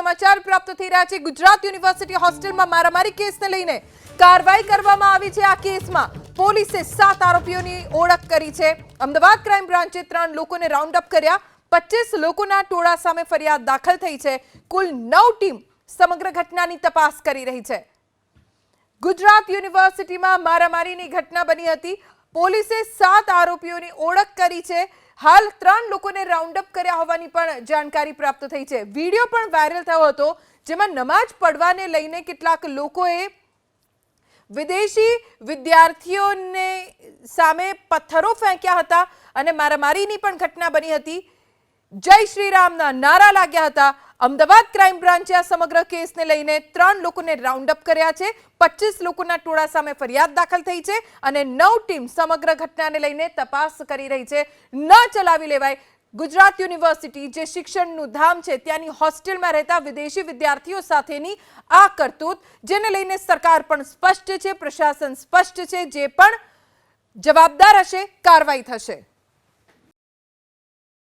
સમાચાર પ્રાપ્ત થઈ રહ્યા છે. ગુજરાત યુનિવર્સિટી હોસ્ટેલમાં મારામારી કેસને લઈને કાર્યવાહી કરવામાં આવી છે. આ કેસમાં પોલીસે સાત આરોપીઓની ઓળખ કરી છે. અમદાવાદ ક્રાઇમ બ્રાન્ચે ત્રણ લોકોને રાઉન્ડ અપ કર્યા. પચીસ લોકોના ટોળા સામે ફરિયાદ દાખલ થઈ છે. કુલ નવ ટીમ સમગ્ર ઘટનાની તપાસ કરી રહી છે. ગુજરાત યુનિવર્સિટીમાં મારામારીની ઘટના બની હતી. પોલીસે સાત આરોપીઓની ઓળખ કરી છે. હાલ ત્રણ લોકોને રાઉન્ડ અપ કર્યા હોવાની પણ જાણકારી પ્રાપ્ત થઈ છે. વીડિયો પણ વાયરલ થયો હતો, જેમાં નમાજ પડવાને લઈને કેટલાક લોકોએ વિદેશી વિદ્યાર્થીઓને સામે પથ્થરો ફેંક્યા હતા અને મારામારીની પણ ઘટના બની હતી. જય શ્રી રામના નારા લાગ્યા હતા. અમદાવાદ ક્રાઇમ બ્રાન્ચે આ સમગ્ર કેસને લઈને ત્રણ લોકોને રાઉન્ડ અપ કર્યા છે. પચીસ લોકોના ટોળા સામે ફરિયાદ દાખલ થઈ છે અને નવ ટીમ સમગ્ર ઘટનાને લઈને તપાસ કરી રહી છે. ન ચલાવી લેવાય. ગુજરાત યુનિવર્સિટી જે શિક્ષણનું ધામ છે, ત્યાંની હોસ્ટેલમાં રહેતા વિદેશી વિદ્યાર્થીઓ સાથેની આ કરતૂત, જેને લઈને સરકાર પણ સ્પષ્ટ છે, પ્રશાસન સ્પષ્ટ છે, જે પણ જવાબદાર હશે, કાર્યવાહી થશે.